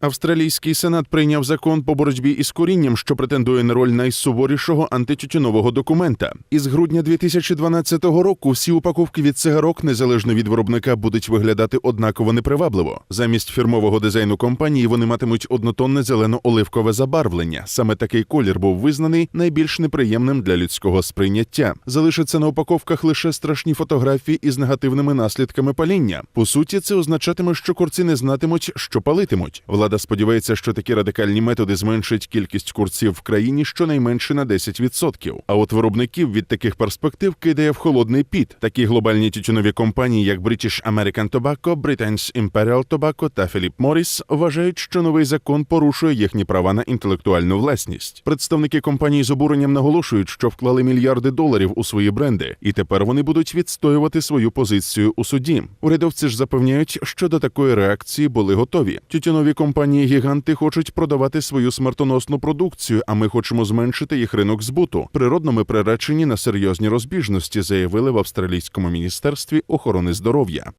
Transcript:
Австралійський сенат прийняв закон по боротьбі із курінням, що претендує на роль найсуворішого антитютюнового документа. Із грудня 2012 року всі упаковки від цигарок, незалежно від виробника, будуть виглядати однаково непривабливо. Замість фірмового дизайну компанії вони матимуть однотонне зелено-оливкове забарвлення. Саме такий колір був визнаний найбільш неприємним для людського сприйняття. Залишаться на упаковках лише страшні фотографії із негативними наслідками паління. По суті, це означатиме, що курці не знатимуть, що палитимуть. Влада сподівається, що такі радикальні методи зменшать кількість курців в країні щонайменше на 10%. А от виробників від таких перспектив кидає в холодний піт. Такі глобальні тютюнові компанії, як British American Tobacco, Britain's Imperial Tobacco та Philip Morris, вважають, що новий закон порушує їхні права на інтелектуальну власність. Представники компанії з обуренням наголошують, що вклали мільярди доларів у свої бренди, і тепер вони будуть відстоювати свою позицію у суді. Урядовці ж запевняють, що до такої реакції були готові. Тютюнові компанії гіганти хочуть продавати свою смертоносну продукцію, а ми хочемо зменшити їх ринок збуту. Природно, ми приречені на серйозні розбіжності, заявили в австралійському міністерстві охорони здоров'я.